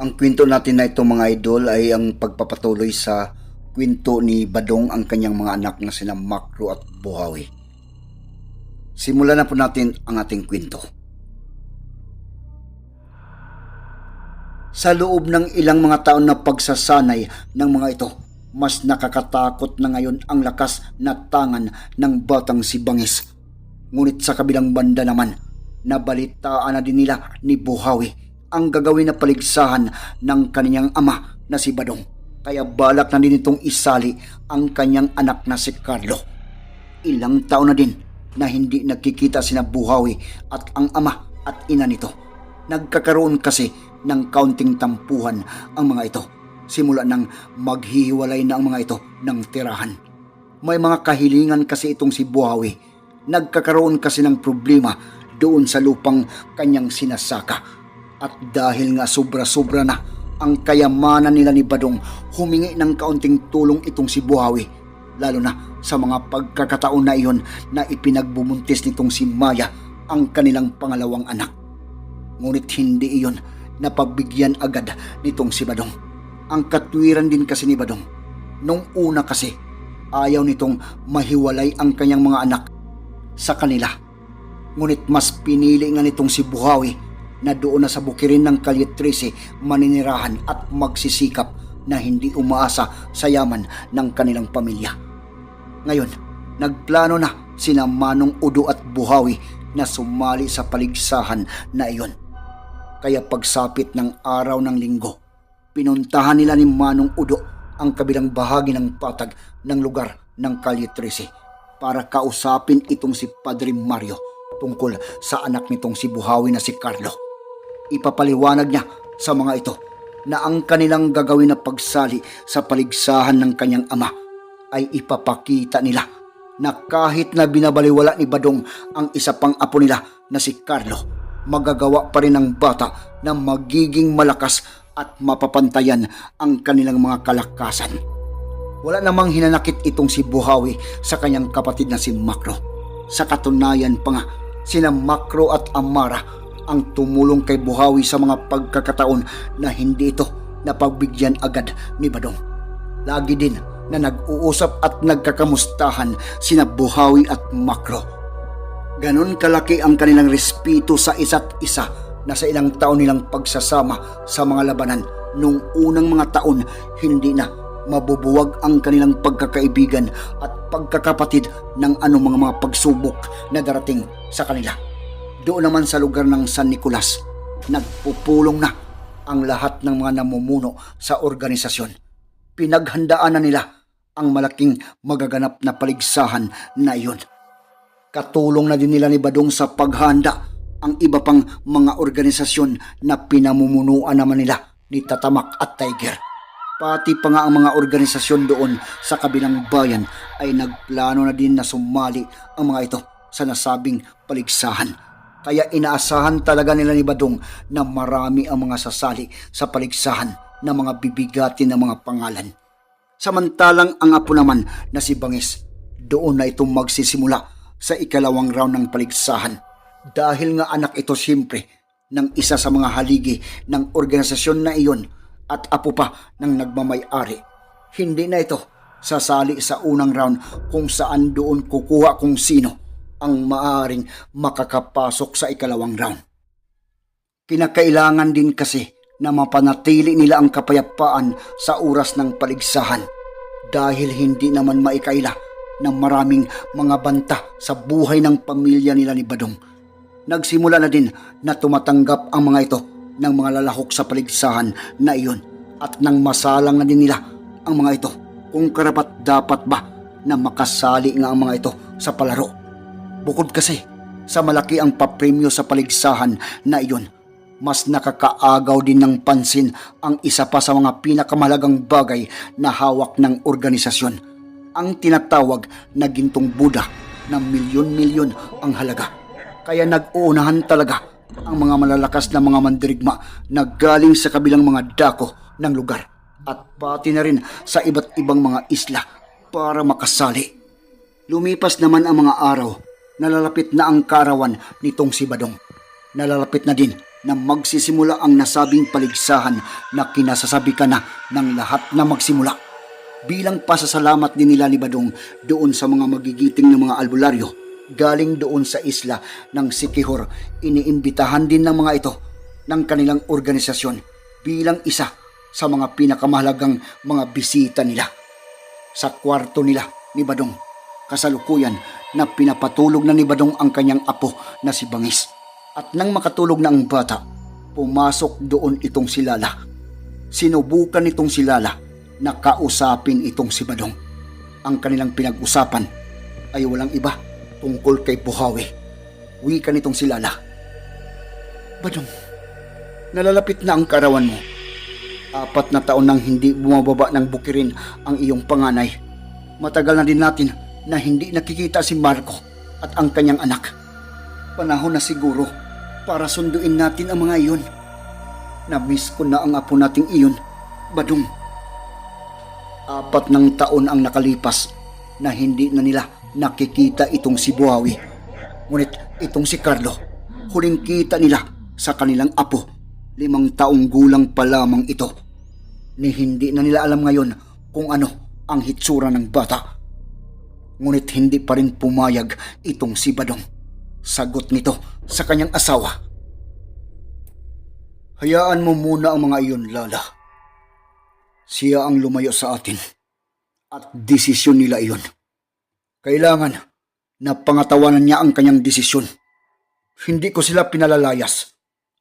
Ang kwento natin na ito mga idol ay ang pagpapatuloy sa kwento ni Badong ang kanyang mga anak na sina Makro at Buhawi. Simulan na po natin ang ating kwento. Sa loob ng ilang mga taon na pagsasanay ng mga ito, mas nakakatakot na ngayon ang lakas na tangan ng batang si Bangis. Ngunit sa kabilang banda naman, nabalitaan na din nila ni Buhawi ang gagawin na paligsahan ng kanyang ama na si Badong. Kaya balak na din itong isali ang kanyang anak na si Carlo. Ilang taon na din na hindi nagkikita sina Buhawi at ang ama at ina nito. Nagkakaroon kasi ng kaunting tampuhan ang mga ito simula nang maghihiwalay na ang mga ito ng tirahan. May mga kahilingan kasi itong si Buhawi. Nagkakaroon kasi ng problema doon sa lupang kanyang sinasaka. At dahil nga sobra-sobra na ang kayamanan nila ni Badong, humingi ng kaunting tulong itong si Buhawi. Lalo na sa mga pagkakataon na iyon na ipinagbubuntis nitong si Maya ang kanilang pangalawang anak. Ngunit hindi iyon napagbigyan agad nitong si Badong ang katwiran din kasi ni Badong. Nung una kasi, ayaw nitong mahiwalay ang kanyang mga anak sa kanila. Ngunit mas pinili nga nitong si Buhawi na doon na sa bukirin ng Kalyet 13 maninirahan at magsisikap na hindi umaasa sa yaman ng kanilang pamilya. Ngayon, nagplano na sina Manong Udo at Buhawi na sumali sa paligsahan na iyon. Kaya pagsapit ng araw ng linggo, pinuntahan nila ni Manong Udo ang kabilang bahagi ng patag ng lugar ng Kalye 13 para kausapin itong si Padre Mario tungkol sa anak nitong si Buhawi na si Carlo. Ipapaliwanag niya sa mga ito na ang kanilang gagawin na pagsali sa paligsahan ng kanyang ama ay ipapakita nila na kahit na binabaliwala ni Badong ang isa pang apo nila na si Carlo, magagawa pa rin ng bata na magiging malakas at mapapantayan ang kanilang mga kalakasan. Wala namang hinanakit itong si Buhawi sa kanyang kapatid na si Makro. Sa katunayan pa nga, sina Makro at Amara ang tumulong kay Buhawi sa mga pagkakataon na hindi ito napagbigyan agad ni Badong. Lagi din na nag-uusap at nagkakamustahan sina Buhawi at Makro. Ganon kalaki ang kanilang respeto sa isa't isa na sa ilang taon nilang pagsasama sa mga labanan nung unang mga taon hindi na mabubuwag ang kanilang pagkakaibigan at pagkakapatid ng anumang mga pagsubok na darating sa kanila. Doon naman sa lugar ng San Nicolas, nagpupulong na ang lahat ng mga namumuno sa organisasyon. Pinaghandaan na nila ang malaking magaganap na paligsahan na iyon. Katulong na din nila ni Badong sa paghanda ang iba pang mga organisasyon na pinamumunuan naman nila ni Tatamak at Tiger. Pati pa nga ang mga organisasyon doon sa kabilang bayan ay nagplano na din na sumali ang mga ito sa nasabing paligsahan. Kaya inaasahan talaga nila ni Badong na marami ang mga sasali sa paligsahan ng mga bibigatin ng mga pangalan. Samantalang ang apo naman na si Bangis, doon na itong magsisimula sa ikalawang round ng paligsahan dahil nga anak ito siyempre ng isa sa mga haligi ng organisasyon na iyon at apo pa ng nagmamay-ari. Hindi na ito sasali sa unang round kung saan doon kukuha kung sino ang maaring makakapasok sa ikalawang round. Kinakailangan din kasi na mapanatili nila ang kapayapaan sa oras ng paligsahan dahil hindi naman maikaila ng maraming mga banta sa buhay ng pamilya nila ni Badong nagsimula na din na tumatanggap ang mga ito ng mga lalahok sa paligsahan na iyon at nang masalang na din nila ang mga ito kung karapat dapat ba na makasali nga ang mga ito sa palaro. Bukod kasi sa malaki ang papremyo sa paligsahan na iyon, mas nakakaagaw din ng pansin ang isa pa sa mga pinakamahalagang bagay na hawak ng organisasyon. Ang tinatawag na gintong Buddha na milyon-milyon ang halaga. Kaya nag-uunahan talaga ang mga malalakas na mga mandirigma na galing sa kabilang mga dako ng lugar at pati na rin sa iba't ibang mga isla para makasali. Lumipas naman ang mga araw, nalalapit na ang karawan nitong si Badong. Nalalapit na din na magsisimula ang nasabing paligsahan na kinasasabi ka na ng lahat na magsimula. Bilang pasasalamat din nila ni Badong doon sa mga magigiting ng mga albularyo, galing doon sa isla ng Sikihor, iniimbitahan din ng mga ito ng kanilang organisasyon bilang isa sa mga pinakamahalagang mga bisita nila. Sa kwarto nila ni Badong, kasalukuyan na pinapatulog na ni Badong ang kanyang apo na si Bangis. At nang makatulog na ang bata, pumasok doon itong si Lala. Sinubukan itong si Lala na kausapin itong si Badong. Ang kanilang pinag-usapan ay walang iba tungkol kay Buhawi. Wika nitong si Lala. Badong, nalalapit na ang karawan mo. Apat na taon nang hindi bumababa ng bukirin ang iyong panganay. Matagal na din natin na hindi nakikita si Marco at ang kanyang anak. Panahon na siguro para sunduin natin ang mga iyon. Na-miss ko na ang apo nating iyon, Badong. Apat ng taon ang nakalipas na hindi na nila nakikita itong si Buhawi. Ngunit itong si Carlo, huling kita nila sa kanilang apo. Limang taong gulang pa lamang ito. Ni hindi na nila alam ngayon kung ano ang hitsura ng bata. Ngunit hindi pa rin pumayag itong si Badong. Sagot nito sa kanyang asawa. Hayaan mo muna ang mga iyon, Lala. Siya ang lumayo sa atin. At desisyon nila iyon. Kailangan na pangatawanan niya ang kanyang desisyon. Hindi ko sila pinalalayas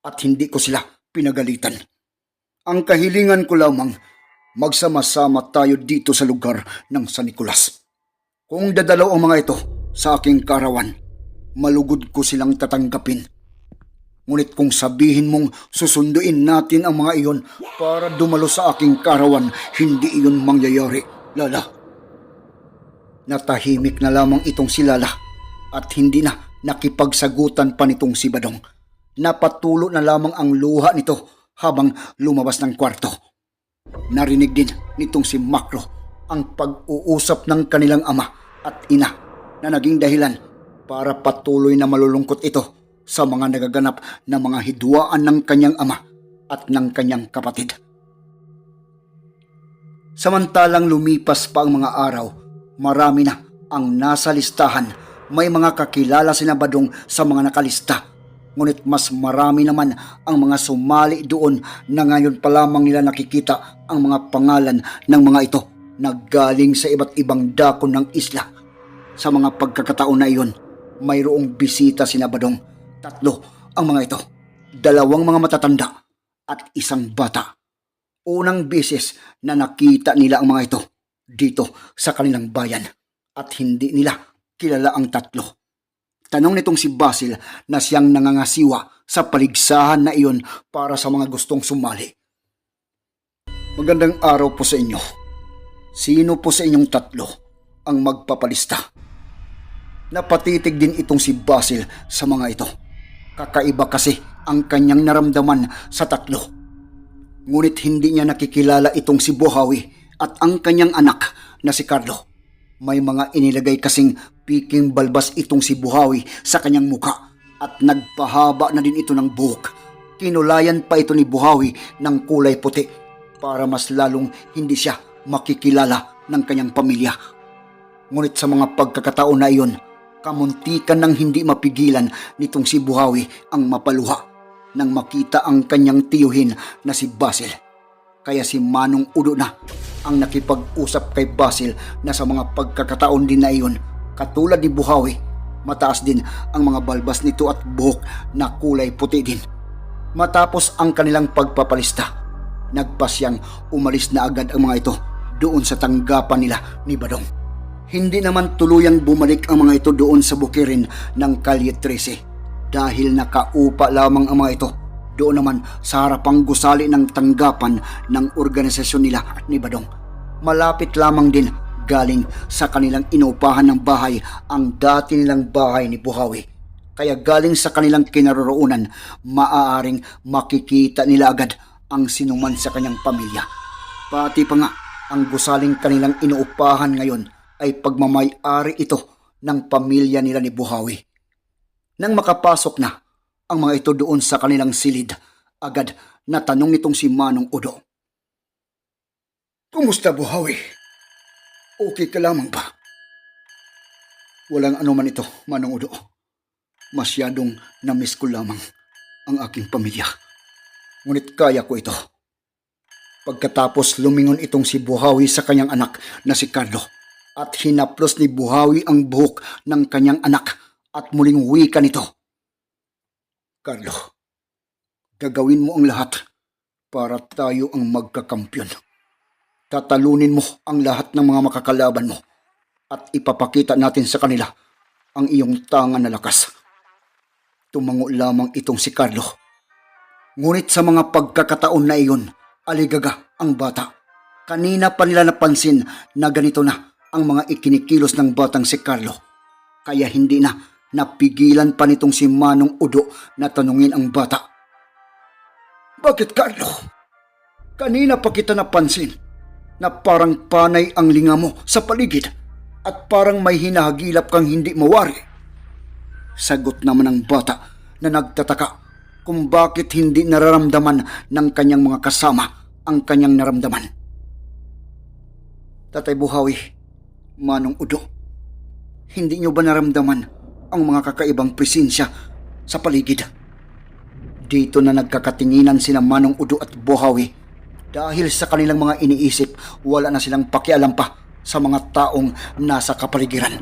at hindi ko sila pinagalitan. Ang kahilingan ko lamang, magsama-sama tayo dito sa lugar ng San Nicolas. Kung dadalaw ang mga ito sa aking karawan, malugod ko silang tatanggapin. Ngunit kung sabihin mong susunduin natin ang mga iyon para dumalo sa aking karawan, hindi iyon mangyayari, Lala. Natahimik na lamang itong si Lala at hindi na nakipagsagutan pa nitong si Badong. Napatulo na lamang ang luha nito habang lumabas ng kwarto. Narinig din nitong si Makro ang pag-uusap ng kanilang ama at ina na naging dahilan para patuloy na malulungkot ito sa mga nagaganap na mga hidwaan ng kanyang ama at ng kanyang kapatid. Samantalang lumipas pa ang mga araw, marami na ang nasa listahan. May mga kakilala si Badong sa mga nakalista. Ngunit mas marami naman ang mga sumali doon na ngayon pa lamang nila nakikita ang mga pangalan ng mga ito na galing sa iba't ibang dako ng isla. Sa mga pagkakataon na iyon, mayroong bisita si Badong. Tatlo ang mga ito. Dalawang mga matatanda at isang bata. Unang beses na nakita nila ang mga ito dito sa kanilang bayan at hindi nila kilala ang tatlo. Tanong nitong si Basil na siyang nangangasiwa sa paligsahan na iyon para sa mga gustong sumali. Magandang araw po sa inyo. Sino po sa inyong tatlo ang magpapalista? Napatitig din itong si Basil sa mga ito. Kakaiba kasi ang kanyang naramdaman sa tatlo. Ngunit hindi niya nakikilala itong si Buhawi at ang kanyang anak na si Carlo. May mga inilagay kasing piking balbas itong si Buhawi sa kanyang muka at nagpahaba na din ito ng buhok. Kinulayan pa ito ni Buhawi ng kulay puti para mas lalong hindi siya makikilala ng kanyang pamilya. Ngunit sa mga pagkakataon na iyon, kamuntikan ng hindi mapigilan nitong si Buhawi ang mapaluha nang makita ang kanyang tiyuhin na si Basil. Kaya si Manong Udo na ang nakipag-usap kay Basil na sa mga pagkakataon din na iyon, katulad ni Buhawi, mataas din ang mga balbas nito at buhok na kulay puti din. Matapos ang kanilang pagpapalista, nagpasyang umalis na agad ang mga ito doon sa tanggapan nila ni Badong. Hindi naman tuluyang bumalik ang mga ito doon sa bukirin ng Kalye 13 dahil nakaupa lamang ang mga ito Doon naman sa harapang gusali ng tanggapan ng organisasyon nila ni Badong. Malapit lamang din galing sa kanilang inuupahan ng bahay ang dati nilang bahay ni Buhawi. Kaya galing sa kanilang kinaroroonan, maaaring makikita nila agad ang sinuman sa kanyang pamilya. Pati pa nga, ang gusaling kanilang inuupahan ngayon ay pagmamay-ari ito ng pamilya nila ni Buhawi. Nang makapasok na ang mga ito doon sa kanilang silid, agad natanong nitong si Manong Udo. Kumusta Buhawi? Okay ka lamang ba? Walang anuman ito, Manong Udo. Masyadong namiss ko lamang ang aking pamilya. Ngunit kaya ko ito. Pagkatapos lumingon itong si Buhawi sa kanyang anak na si Carlo at hinaplos ni Buhawi ang buhok ng kanyang anak at muling wika nito. Carlo, gagawin mo ang lahat para tayo ang magkakampyon. Tatalunin mo ang lahat ng mga makakalaban mo at ipapakita natin sa kanila ang iyong tangan na lakas. Tumango lamang itong si Carlo. Ngunit sa mga pagkakataon na iyon, aligaga ang bata. Kanina pa nila napansin na ganito na ang mga ikinikilos ng batang si Carlo. Kaya hindi na napigilan pa nitong si Manong Udo na tanungin ang bata. Bakit Carlo? Kanina pa kita napansin na parang panay ang linga mo sa paligid at parang may hinahagilap kang hindi mawari. Sagot naman ng bata na nagtataka kung bakit hindi nararamdaman ng kanyang mga kasama ang kanyang naramdaman. Tatay Buhawi, Manong Udo, hindi niyo ba naramdaman ang mga kakaibang presensya sa paligid? Dito na nagkakatinginan sina Manong Udo at Buhawi dahil sa kanilang mga iniisip, wala na silang pakialam pa sa mga taong nasa kapaligiran.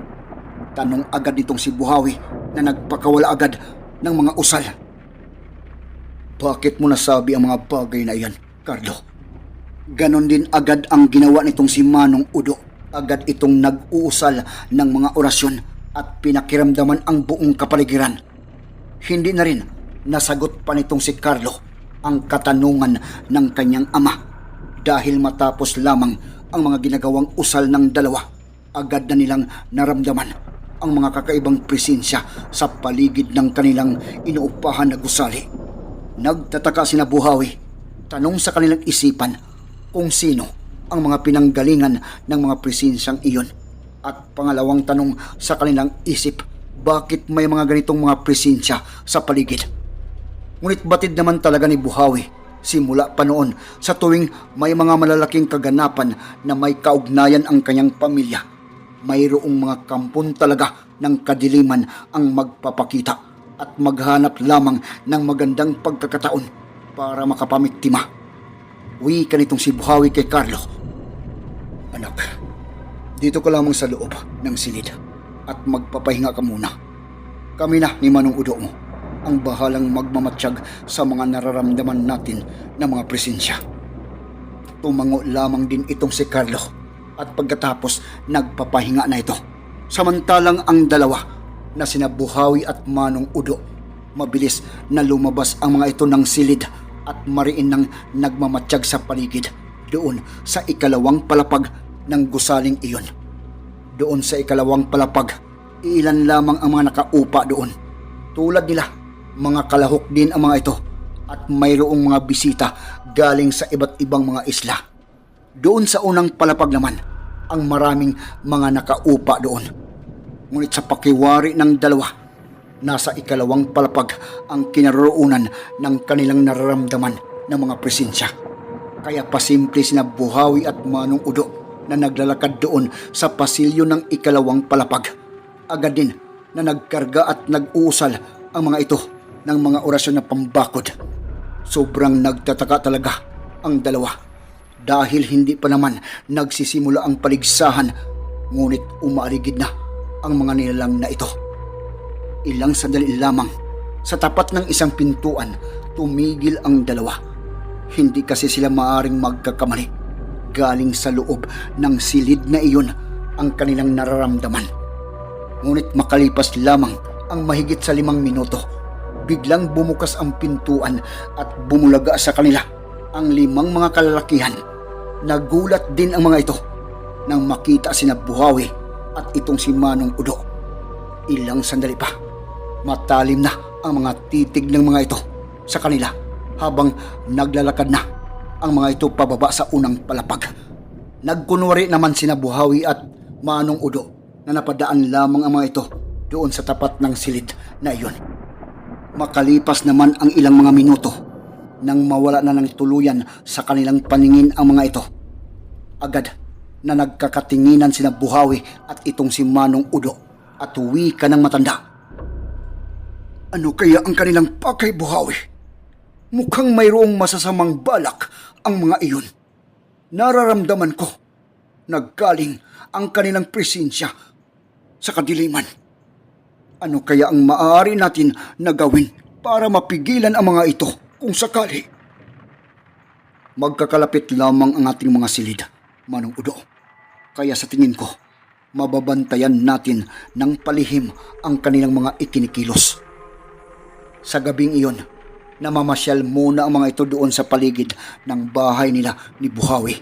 Tanong agad nitong si Buhawi na nagpakawala agad ng mga usal. Bakit mo nasabi ang mga bagay na iyan, Carlo? Ganon din agad ang ginawa nitong si Manong Udo. Agad itong nag-uusal ng mga orasyon at pinakiramdaman ang buong kapaligiran. Hindi na rin nasagot pa nitong si Carlo ang katanungan ng kanyang ama dahil matapos lamang ang mga ginagawang usal ng dalawa, agad na nilang naramdaman ang mga kakaibang presensya sa paligid ng kanilang inuupahan na gusali. Nagtataka sina Buhawi, tanong sa kanilang isipan kung sino ang mga pinanggalingan ng mga presensyang iyon. At pangalawang tanong sa kanilang isip, bakit may mga ganitong mga presensya sa paligid? Ngunit batid naman talaga ni Buhawi simula pa noon sa tuwing may mga malalaking kaganapan na may kaugnayan ang kanyang pamilya. Mayroong mga kampon talaga ng kadiliman ang magpapakita at maghanap lamang ng magandang pagkakataon para makapamiktima. Uwi ka nitong si Buhawi kay Carlo. Anak, dito ka lamang sa loob ng silid at magpapahinga ka muna. Kami na ni Manong Udo mo ang bahalang magmamatsyag sa mga nararamdaman natin na mga presensya. Tumango lamang din itong si Carlo at pagkatapos nagpapahinga na ito. Samantalang ang dalawa na sina Buhawi at Manong Udo mabilis na lumabas ang mga ito ng silid at mariin ng nagmamatsyag sa paligid doon sa ikalawang palapag ng gusaling iyon. Doon sa ikalawang palapag, ilan lamang ang mga nakaupa doon. Tulad nila mga kalahok din ang mga ito at mayroong mga bisita galing sa iba't ibang mga isla. Doon sa unang palapag naman, ang maraming mga nakaupa doon. Ngunit sa pakiwari ng dalawa, nasa ikalawang palapag ang kinaroonan ng kanilang nararamdaman ng mga presensya. Kaya pasimple sina Buhawi at Manong Udo na naglalakad doon sa pasilyo ng ikalawang palapag. Agad din na nagkarga at nag-uusal ang mga ito ng mga orasyon na pambakod. Sobrang nagtataka talaga ang dalawa dahil hindi pa naman nagsisimula ang paligsahan ngunit umaaligid na ang mga nilalang na ito. Ilang sandali lamang sa tapat ng isang pintuan tumigil ang dalawa. Hindi kasi sila maaring magkakamali. Galing sa loob ng silid na iyon ang kanilang nararamdaman. Ngunit makalipas lamang ang mahigit sa limang minuto biglang bumukas ang pintuan at bumulaga sa kanila ang limang mga kalalakihan. Nagulat din ang mga ito nang makita sina Buhawi at itong si Manong Udo. Ilang sandali pa, matalim na ang mga titig ng mga ito sa kanila habang naglalakad na ang mga ito pababa sa unang palapag. Nagkunwari naman sina Buhawi at Manong Udo na napadaan lamang ang mga ito doon sa tapat ng silid na iyon. Makalipas naman ang ilang mga minuto nang mawala na ng tuluyan sa kanilang paningin ang mga ito. Agad na nagkakatinginan sina Buhawi at itong si Manong Udo at uwi ka ng matanda. Ano kaya ang kanilang pakay Buhawi? Mukhang mayroong masasamang balak ang mga iyon. Nararamdaman ko naggaling ang kanilang presensya sa kadiliman. Ano kaya ang maaari natin na gawin para mapigilan ang mga ito kung sakali? Magkakalapit lamang ang ating mga silid, Manong Udo. Kaya sa tingin ko, mababantayan natin ng palihim ang kanilang mga ikinikilos. Sa gabing iyon, namamasyal muna ang mga ito doon sa paligid ng bahay nila ni Buhawi.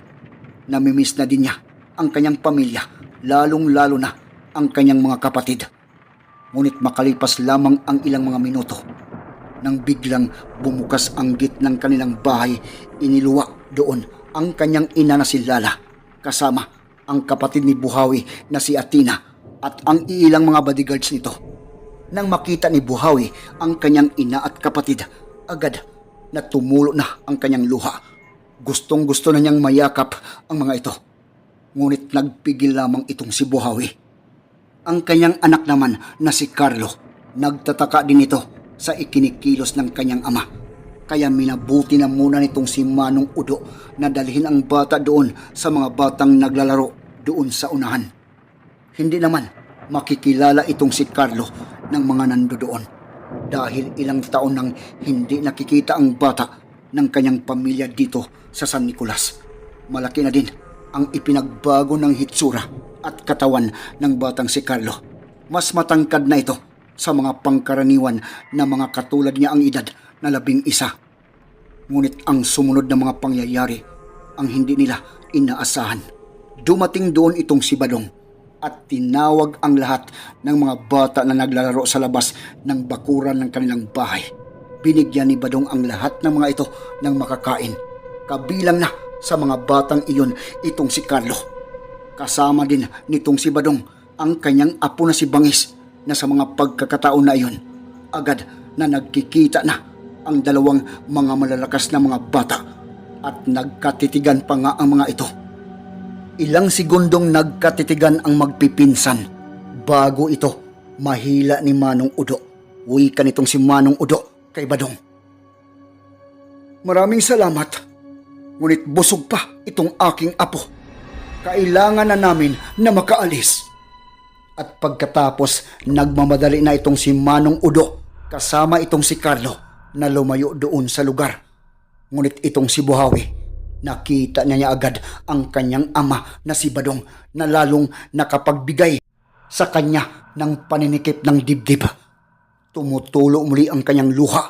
Namimiss na din niya ang kanyang pamilya, lalong-lalo na ang kanyang mga kapatid. Ngunit makalipas lamang ang ilang mga minuto, nang biglang bumukas ang git ng kanilang bahay, iniluwa doon ang kanyang ina na si Lala, kasama ang kapatid ni Buhawi na si Atina at ang ilang mga bodyguards nito. Nang makita ni Buhawi ang kanyang ina at kapatid, agad na tumulo na ang kanyang luha. Gustong gusto na niyang mayakap ang mga ito. Ngunit nagpigil lamang itong si Buhawi. Ang kanyang anak naman na si Carlo, nagtataka din ito sa ikinikilos ng kanyang ama. Kaya minabuti na muna nitong si Manong Udo na dalhin ang bata doon sa mga batang naglalaro doon sa unahan. Hindi naman makikilala itong si Carlo ng mga nando doon dahil ilang taon nang hindi nakikita ang bata ng kanyang pamilya dito sa San Nicolas. Malaki na din ang ipinagbago ng hitsura at katawan ng batang si Carlo. Mas matangkad na ito sa mga pangkaraniwan na mga katulad niya ang edad na labing isa. Ngunit ang sumunod na mga pangyayari ang hindi nila inaasahan. Dumating doon itong si Badong at tinawag ang lahat ng mga bata na naglalaro sa labas ng bakuran ng kanilang bahay. Binigyan ni Badong ang lahat ng mga ito ng makakain. Kabilang na sa mga batang iyon itong si Carlo. Kasama din nitong si Badong ang kanyang apo na si Bangis na sa mga pagkakataon na iyon agad na nagkikita na ang dalawang mga malalakas na mga bata at nagkatitigan pa nga ang mga ito. Ilang segundong nagkatitigan ang magpipinsan bago ito mahila ni Manong Udo. Wika nitong si Manong Udo kay Badong. Maraming salamat. Ngunit busog pa itong aking apo. Kailangan na namin na makaalis. At pagkatapos, nagmamadali na itong si Manong Udo kasama itong si Carlo na lumayo doon sa lugar. Ngunit itong si Buhawi, nakita niya niya agad ang kanyang ama na si Badong na lalong nakapagbigay sa kanya ng paninikip ng dibdib. Tumutulo muli ang kanyang luha.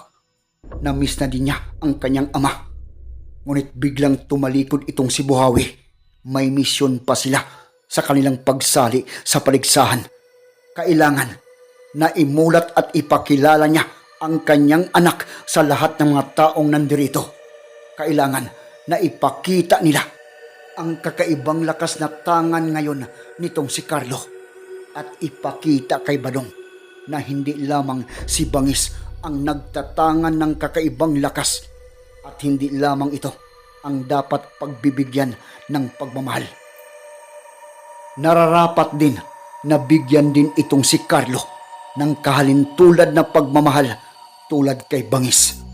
Namiss na din niya ang kanyang ama. Ngunit biglang tumalikod itong si Buhawi. May misyon pa sila sa kanilang pagsali sa paligsahan. Kailangan na imulat at ipakilala niya ang kanyang anak sa lahat ng mga taong nandirito. Kailangan na ipakita nila ang kakaibang lakas na tangan ngayon nitong si Carlo at ipakita kay Badong na hindi lamang si Bangis ang nagtatangan ng kakaibang lakas at hindi lamang ito ang dapat pagbibigyan ng pagmamahal. Nararapat din na bigyan din itong si Carlo ng kahalintulad na pagmamahal tulad kay Bangis.